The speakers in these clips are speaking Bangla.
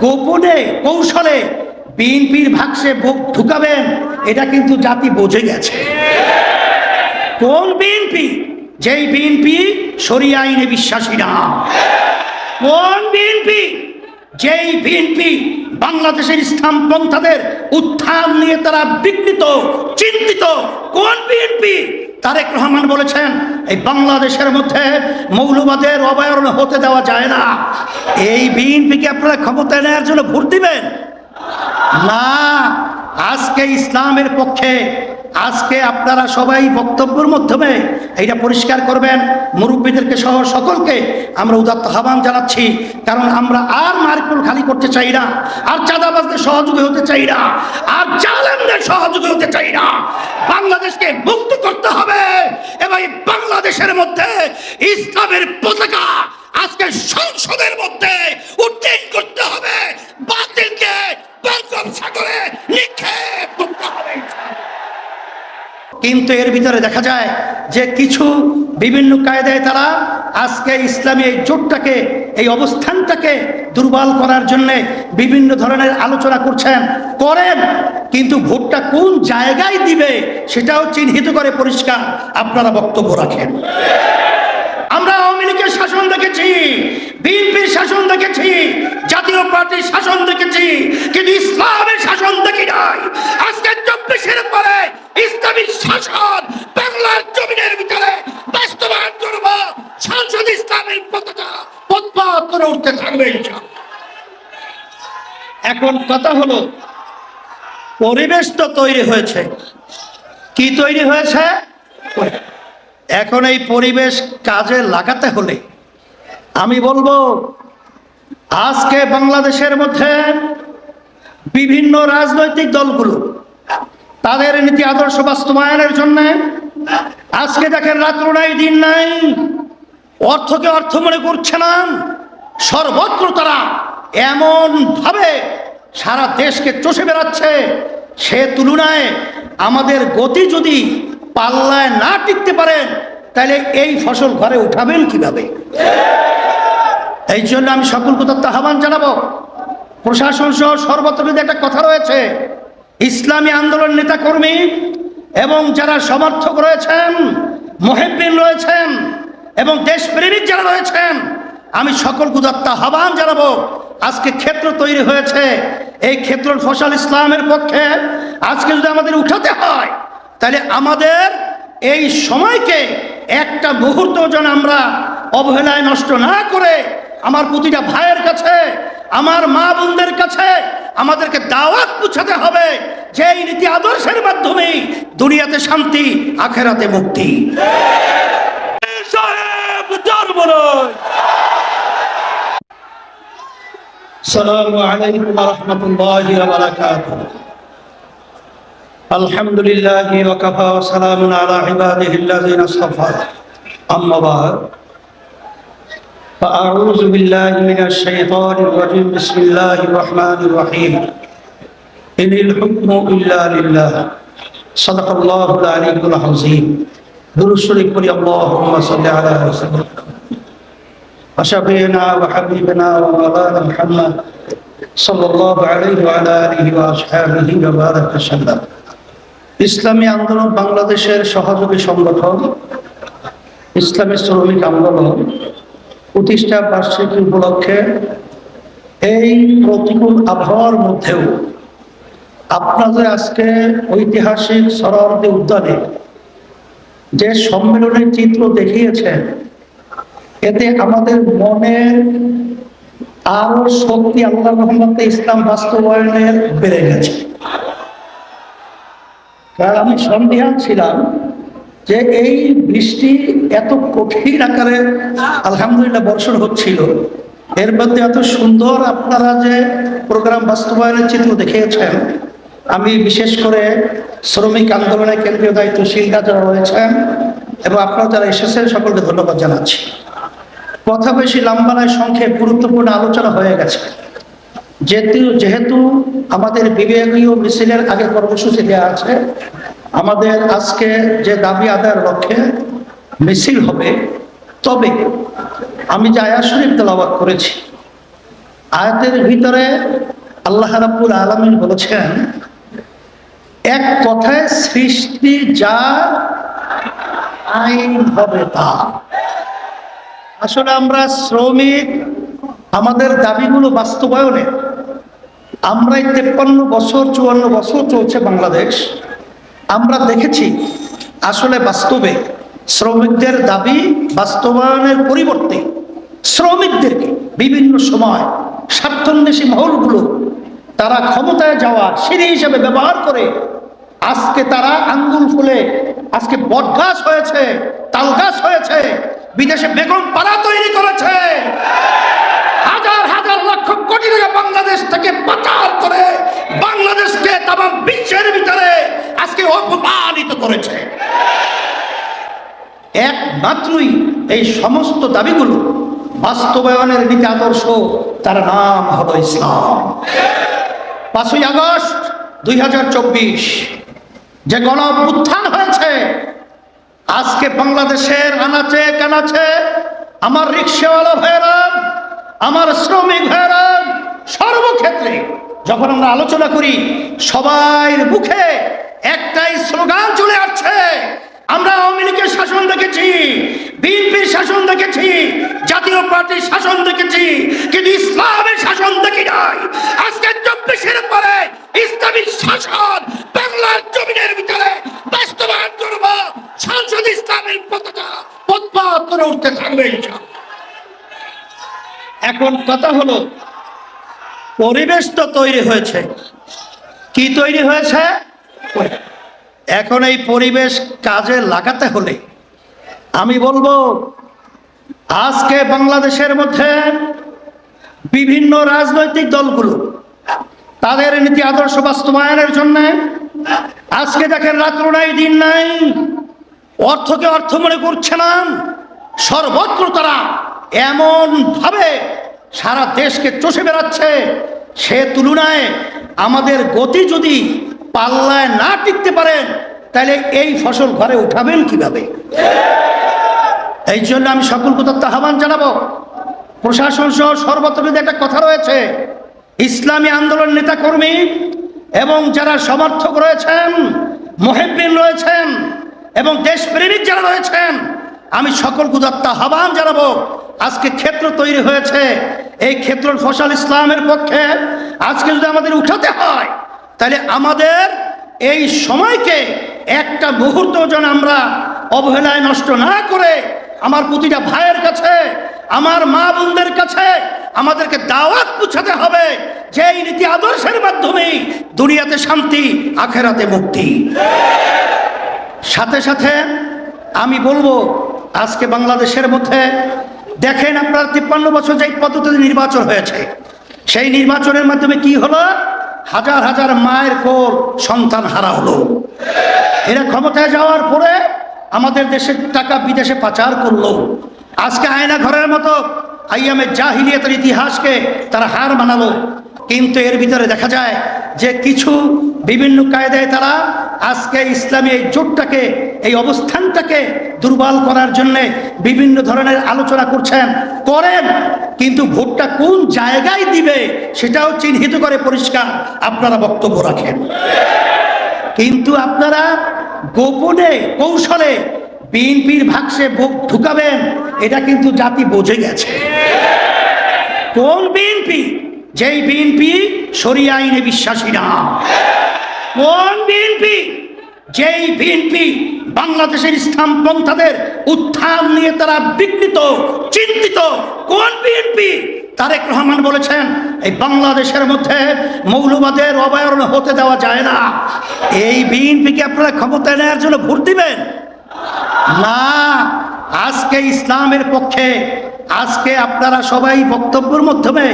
গোপনে, কৌশলে বিএনপির ভাগসে ভোট ঢুকাবেন, এটা কিন্তু জাতি বোঝে গেছে। কোন বিএনপি? যেই বিএনপি সরিয়া আইনে বিশ্বাসী না। কোন বিএনপি? যেই বিএনপি বাংলাদেশের ইসলাম পন্থাদের উত্থান নিয়ে তারা বিকৃত, চিন্তিত, কোন বিএনপি? তারেক রহমান বলেছেন, এই বাংলাদেশের মধ্যে মৌলবাদের অবয়রণ হতে দেওয়া যায় না। এই বিএনপিকে আপনারা ক্ষমতায় নেওয়ার জন্য ভোট দিবেন? না আজকে ইসলামের পক্ষে আজকে আপনারা সবাই বক্তব্যের মাধ্যমে এইটা পরিষ্কার করবেন। মুরব্বীদেরকে সহ সকলকে আমরা উদাত্ত আহ্বান জানাচ্ছি, কারণ আমরা আর মার্কুল খালি করতে চাই না, আর চাঁদাবাজদের সহযোগী হতে চাই না, আর জালেমদের সহযোগী হতে চাই না। বাংলাদেশকে মুক্ত করতে হবে, এবং বাংলাদেশের মধ্যে ইসলামের পতাকা আজকে সংসদের মধ্যে উত্তীর্ণ করতে হবে বাতিলকে বঙ্গোপসাগরে নিক্ষেপ করতে হবে কিন্তু এর ভিতরে দেখা যায় যে কিছু বিভিন্ন কায়দায় তারা আজকে ইসলামী এই জোটটাকে, এই অবস্থানটাকে দুর্বল করার জন্য বিভিন্ন ধরনের আলোচনা করছেন, করেন, কিন্তু ভোটটা কোন জায়গায় দিবে সেটাও চিহ্নিত করে পরিষ্কার আপনারা বক্তব্য রাখেন। আমরা আওয়ামী লীগের শাসন দেখেছি বিএনপির শাসন দেখেছি, জাতীয় পার্টির শাসন দেখেছি, কিন্তু ইসলামের শাসন দেখি নাই। আজকে চব্বিশের পরে ইসলামী শাসন বাংলার জমিনের ভিতরে বাস্তবায়ন করব, সংসদ ইসলামের পতাকা পথপথ করে উঠতে থাকবে এখন কথা হলো, পরিবেশ তো তৈরি হয়েছে। কি তৈরি হয়েছে? এখন এই পরিবেশ কাজে লাগাতে হলে আমি বলব, আজকে বাংলাদেশের মধ্যে বিভিন্ন রাজনৈতিক দলগুলো তাদের নীতি আদর্শ বাস্তবায়নের জন্য আজকে দেখেন রাত্র নাই, দিন নাই, অর্থকে অর্থ মনে করছে না, সর্বত্র তারা এমন ভাবে সারা দেশকে চষে বেড়াচ্ছে। সে তুলনায় আমাদের গতি যদি পাল্লায় না টিকতে পারেন, তাহলে এই ফসল ঘরে উঠাবেন কীভাবে? এই জন্য আমি সকল কোথাও আহ্বান জানাব। প্রশাসন সহ সর্বত্র একটা কথা রয়েছে। ইসলামী আন্দোলন নেতা কর্মী এবং যারা সমর্থক রয়েছেন মহেব্বিন রয়েছেন এবং দেশপ্রেমিক যারা রয়েছেন, আমি সকল গুদাত্তা আহ্বান জানাব। আজকে ক্ষেত্র তৈরি হয়েছে। এই ক্ষেত্র ফসল ইসলামের পক্ষে আজকে যদি আমাদের উঠাতে হয়, তাহলে আমাদের এই সময়কে একটা মুহূর্ত যেন আমরা অবহেলায় নষ্ট না করে আমার প্রতিটা ভাইয়ের কাছে আমার মা বোনদের কাছে আমাদেরকে দাওয়াত পুছাতে হবে। যে এই নীতি আদর্শের মাধ্যমে দুনিয়াতে শান্তি আখেরাতে মুক্তি। সাহেব জন্মনয় فأعوذ بالله من الشيطان الرجيم بسم الله الرحمن الرحيم إن الحكم إلا لله صدق الله العلي العظيم درود شريف اللهم صل على وسلم وشفينا وحبيبنا ومولانا محمد صلى الله عليه وعلى آله وأصحابه وبارك وسلم ইসলামী আন্দোলন বাংলাদেশের সহযোগী সংগঠন ইসলামী শ্রমিক আন্দোলন প্রতিষ্ঠা বার্ষিকী উপলক্ষে এই প্রতিকূল আবহাওয়ার মধ্যেও আপনাদের আজকে ঐতিহাসিক সরোবরদী উদ্যানে যে সম্মেলনের চিত্র দেখিয়েছেন, এতে আমাদের মনে আরও শক্তি আল্লাহ রহমতে ইসলাম বাস্তবায়নের বেড়ে গেছে। কারণ আমি সন্দেহান ছিলাম যে এই বৃষ্টি এত কঠিন আকারে আলহামদুলিল্লাহ বর্ষণ হচ্ছিল, এর মধ্যে এত সুন্দর আপনারা যে প্রোগ্রাম বাস্তবায়নের চিত্র দেখিয়েছেন, আমি বিশেষ করে শ্রমিক আন্দোলনের কেন্দ্রীয় দায়িত্বশীলরা যারা রয়েছেন এবং আপনারা যারা এসেছেন সকলকে ধন্যবাদ জানাচ্ছি। কথা বেশি লম্বা সংক্ষেপ গুরুত্বপূর্ণ আলোচনা হয়ে গেছে। যেহেতু যেহেতু আমাদের বিবেকীয় মিছিলের আগে কর্মসূচি দেওয়া আছে আমাদের আজকে যে দাবি আদায়ের লক্ষ্যে মিছিল হবে, তবে আমি যে আয়া শরীফ তেলাওয়াত করেছি, আয়াতের ভিতরে আল্লাহ রাব্বুল আলামিন বলেছেন, এক কথায় সৃষ্টি যা আইন হবে তা। আসলে আমরা শ্রমিক, আমাদের দাবিগুলো বাস্তবায়নে আমরা এই তেপ্পান্ন বছর, চুয়ান্ন বছর চলছে বাংলাদেশ। আমরা দেখেছি আসলে বাস্তবে শ্রমিকদের দাবি বাস্তবায়নের পরিবর্তে শ্রমিকদেরকে বিভিন্ন সময় স্বার্থন্বেষী মহলগুলো তারা ক্ষমতায় যাওয়ার সিঁড়ি হিসেবে ব্যবহার করে আজকে তারা আঙ্গুল ফুলে, আজকে বটগাছ হয়েছে, তালগাছ হয়েছে, বিদেশে বেগম পাড়া তৈরি করেছে। লক্ষ কোটি টাকা বাংলাদেশ থেকে পাচার করে বাংলাদেশকে তাম বিশ্বের ভিতরে আজকে অপমানিত করেছে। একমাত্রই এই সমস্ত দাবিগুলো বাস্তবায়নের নীতি আদর্শ, তার নাম হলো ইসলাম। পাঁচই আগস্ট দুই হাজার চব্বিশ যে গণ অভ্যুত্থান হয়েছে, আজকে বাংলাদেশের আনাচে কানাচে আমার রিক্সাওয়ালা ভাইয়েরা আমার শ্রমিক ভাইয়েরা, সর্বক্ষেত্রে যখন আমরা আলোচনা করি, সবাইয়ের মুখে একটাই স্লোগান চলে আসছে আমরা আওয়ামী লীগের শাসন দেখেছি, বিএনপির শাসন দেখেছি, জাতীয় পার্টির শাসন দেখেছি, কিন্তু ইসলামের শাসন দেখি নাই আজকে চব্বিশের পরে ইসলামী শাসন বাংলার জমিনের ভিতরে বাস্তবায়ন করব, সংসদ ইসলামের পতাকা উৎপাদ করে উঠতে থাকবে। এখন কথা হলো, পরিবেশ তো তৈরি হয়েছে। কি তৈরি হয়েছে? এখন এই পরিবেশ কাজে লাগাতে হলে আমি বলব, আজকে বাংলাদেশের মধ্যে বিভিন্ন রাজনৈতিক দলগুলো তাদের নীতি আদর্শ বাস্তবায়নের জন্য আজকে দেখেন রাত্র নাই, দিন নাই, অর্থকে অর্থ মনে করছে না, সর্বত্র তারা এমন ভাবে সারা দেশকে চষে বেড়াচ্ছে। সে তুলনায় আমাদের গতি যদি পাল্লায় না টিকতে পারেন, তাহলে এই ফসল ঘরে উঠাবেন কীভাবে? এই জন্য আমি সকল কোথাও আহ্বান জানাব। প্রশাসন সহ সর্বত্র যদি একটা কথা রয়েছে। ইসলামী আন্দোলন নেতাকর্মী এবং যারা সমর্থক রয়েছেন, মহেব্বিন রয়েছেন এবং দেশপ্রেমিক যারা রয়েছেন, আমি সকল কুদাত্তা আহ্বান জানাব। আজকে ক্ষেত্র তৈরি হয়েছে। এই ক্ষেত্র ফসল ইসলামের পক্ষে আজকে যদি আমাদের উঠাতে হয়, তাহলে আমাদের এই সময়কে একটা মুহূর্ত যেন আমরা অবহেলায় নষ্ট না করে আমার প্রতিটা ভাইয়ের কাছে, আমার মা বোনদের কাছে আমাদেরকে দাওয়াত পুছাতে হবে যে এই নীতি আদর্শের মাধ্যমেই দুনিয়াতে শান্তি, আখেরাতে মুক্তি। সাথে সাথে আমি বলব, আজকে বাংলাদেশের মধ্যে দেখেন আপনার তিপ্পান্ন বছর যে পদ্ধতিতে নির্বাচন হয়েছে, সেই নির্বাচনের মাধ্যমে কি হলো? হাজার হাজার মায়ের কোল সন্তান হারা হলো। এরা ক্ষমতায় যাওয়ার পরে আমাদের দেশের টাকা বিদেশে পাচার করল। আজকে আয়না ঘরের মতো আইয়ামের জাহিলিয়াতের ইতিহাসকে তারা হার মানালো। কিন্তু এর ভিতরে দেখা যায় যে কিছু বিভিন্ন কায়দায় তারা আজকে ইসলামী এই জোটটাকে, এই অবস্থানটাকে দুর্বল করার জন্য বিভিন্ন ধরনের আলোচনা করছেন, করেন, কিন্তু ভোটটা কোন জায়গায় দিবে সেটাও চিহ্নিত করে পরিষ্কার আপনারা বক্তব্য রাখেন। কিন্তু আপনারা গোপনে, কৌশলে বিএনপির ভাগসে ভোট ঢুকাবেন, এটা কিন্তু জাতি বোঝে গেছে। কোন বিএনপি? যেই বিএনপি সরিয়া আইনে বিশ্বাসী না। কোন বিএনপি? যেই বিএনপি বাংলাদেশের ইসলাম পন্থাদের উত্থান নিয়ে তারা বিকৃত, চিন্তিত, কোন বিএনপি? তারেক রহমান বলেছেন, এই বাংলাদেশের মধ্যে মৌলবাদের অবয়রণ হতে দেওয়া যায় না। এই বিএনপিকে আপনারা ক্ষমতায় নেওয়ার জন্য ভোট দিবেন? না, আজকে ইসলামের পক্ষে আজকে আপনারা সবাই বক্তব্যের মাধ্যমে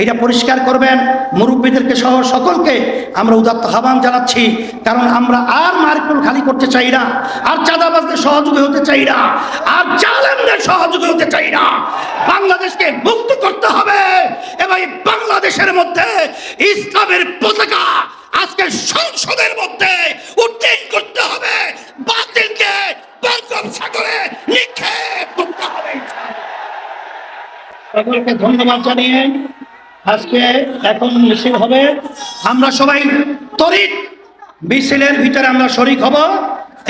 এইটা পরিষ্কার করবেন। মুরব্বীদেরকে সহ সকলকে আমরা উদাত্ত আহ্বান জানাচ্ছি। কারণ আমরা আর মার্কুল খালি করতে চাই না, আর চাঁদাবাজদের সহযোগী হতে চাই না, আর জালেমদের সহযোগী হতে চাই না। বাংলাদেশকে মুক্ত করতে হবে এবং বাংলাদেশের মধ্যে ইসলামের পতাকা আজকে সংসদের মধ্যে উড্ডীন করতে হবে। সকলকে ধন্যবাদ জানিয়ে আজকে এখন মিছিল হবে। আমরা সবাই তরিত মিছিলের ভিতরে আমরা শরিক হব।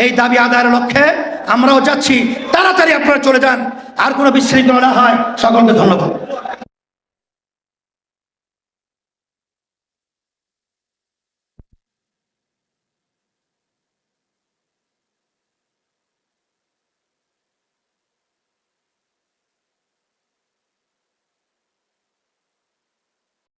এই দাবি আদায়ের লক্ষ্যে আমরাও যাচ্ছি। তাড়াতাড়ি আপনারা চলে যান। আর কোনো বিশৃঙ্খলা হয়। সকলকে ধন্যবাদ।